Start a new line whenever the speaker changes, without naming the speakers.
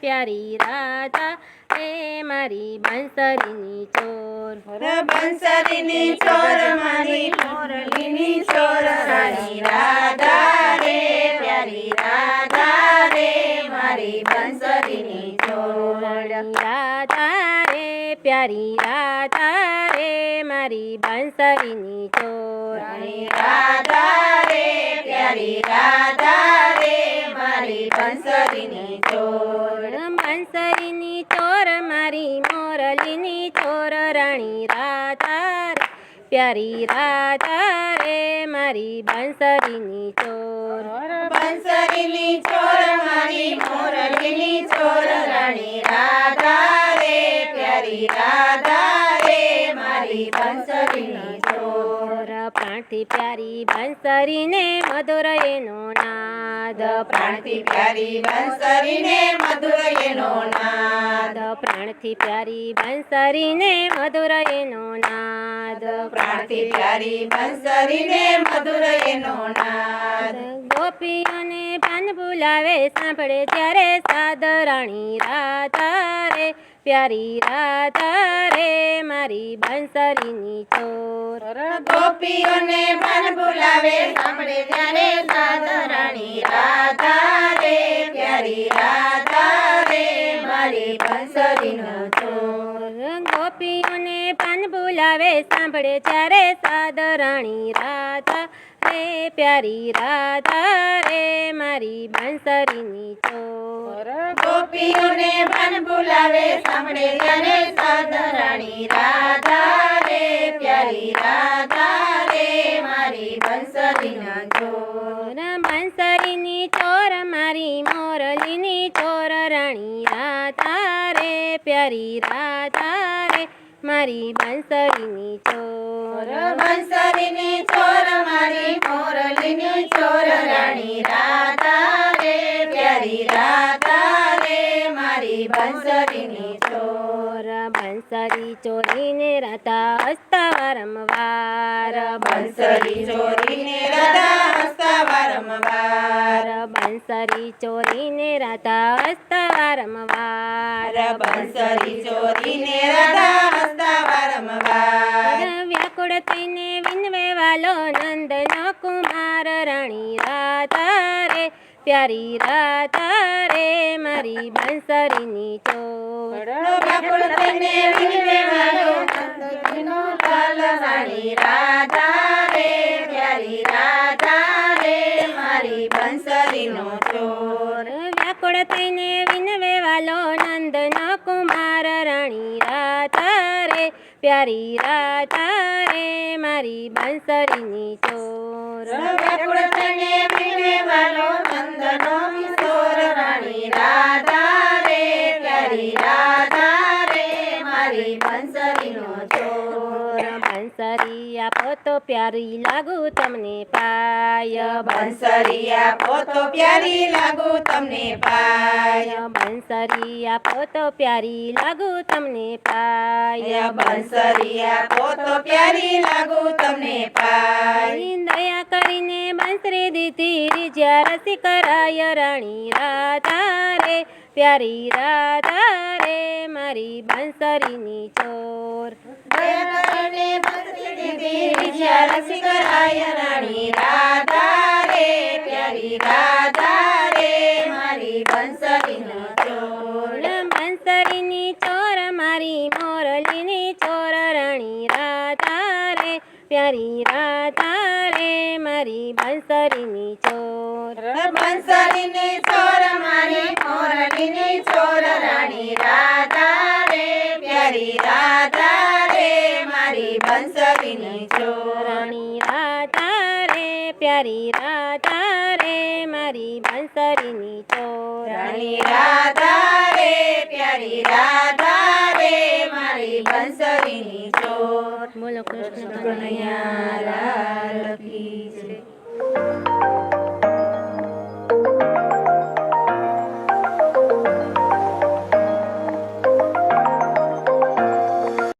પ્યારી રાધા રે મારી બંસરીની ચોર.
બંસરીની ચોર મારી મોરલીની ચોર. રાણી રાધા રે પ્યારી રાધા રે મારી બંસરીની ચોર.
રાધા રે પ્યારી રાધા રે મારી બંસરીની ચોર.
રાધા રે પ્યારી રાધા રે મારી બંસરીની ચોર.
બંસરીની ચોર મારી મોરલીની ચોર રાણી રાધા પ્યારી રાધા રે મારી બંસરીની ચોર.
બંસરીની ચોર મારી મોરલીની ચોર રાણી રાધા રે પ્યારી રાધા રે મારી બંસરીની ચોર.
પ્રાણથી પ્યારી બંસરીને મધુર એનો નાદ
પ્રાણથી પ્યારી બંસરીને મધુર એનો નાદ
પ્રાણથી પ્યારી બંસરીને મધુર એનો નાદ
પ્રાણથી પ્યારી બંસરીને મધુર એનો નાદ
ગોપીઓને પાન બોલાવે સાંભળે ત્યારે સાદરાણી રાધા રે પ્યારી રાધા રે મારી બંસરીની ચોર.
ગોપીઓને પાન બોલાવે સાંભળે ત્યારે
ગોપીઓને પાન બોલાવે સાંભળે ચારે સાદ રાણી રાધા રે પ્યારી રાધા રે મારી બંસરીની ચોર.
ગોપીઓને પાન બોલાવે સાંભળે ચારે સાધા રાણી રાધા રે પ્યારી રાધા રે મારી બંસરીના ચોર.
બંસરીની ચોર મારી મોરલીની ચોર રાણી રાધા રે પ્યારી રાધા રે મારી બંસરીની ચોર
બંસરીની ચોર, મારી મોરલીની ચોર, રાણી રાધા રે પ્યારી રાધા રે મારી બંસરીની
બંસરી ચોરીને રાધા હસતા વારંવાર.
બંસરી ચોરીને રાધા હસતા વારંવાર.
બંસરી ચોરીને રાધા હસતા વારંવાર.
બંસરી ચોરીને રાધા હસતા વારંવાર.
વ્યાકુળ થઈને વિનવે વાલો નંદનો કુમાર રાણી રાધા રે પ્યારી રાધા રે મારી બંસરીની ચોર.
ચોર
વ્યાકુળ થઈને વિનવે વાલો નંદનો કુમાર રાણી રાધા રે પ્યારી રાધા રે મારી બંસરીની ચોર.
વ્યાકુળ થઈને વિનવે વાલો નંદનો કિશોર રાણી રાધા રે પ્યારી રાધા રે મારી બંસરીનો ચોર
બંસરી આપો તો પ્યારી લાગુ તમને પાય.
બંસરિયા પોતો પ્યારી લાગુ તમને પાય.
બંસરિયા આપો તો પ્યારી લાગુ તમને પાય.
બંસરિયા પોતો પ્યારી લાગુ તમને પાય.
દયા કરીને બંસરી દીધી રીજ્યા રસી કરાય રાણી રાધા રે પ્યારી રાધા રે મારી બંસરીની ચોર.
દયા કરીને બંસરી દીધી રીઝ્યા રસી કરાય રાણી રાધા રે, પ્યારી રાધા રે, મારી બંસરીનો ચોર
મારી મોરલીની ચોર રાણી રાધા પ્યારી રાધા રે, મારી બંસરીની ચોર
બંસરીની ચોર રાણી રાધા રે પ્યારી રાધા રે મારી બંસરીની ચોર
રાણી રાધા રે પ્યારી રાધા રે મારી બંસરીની ચોર બોલો કૃષ્ણ કનૈયા.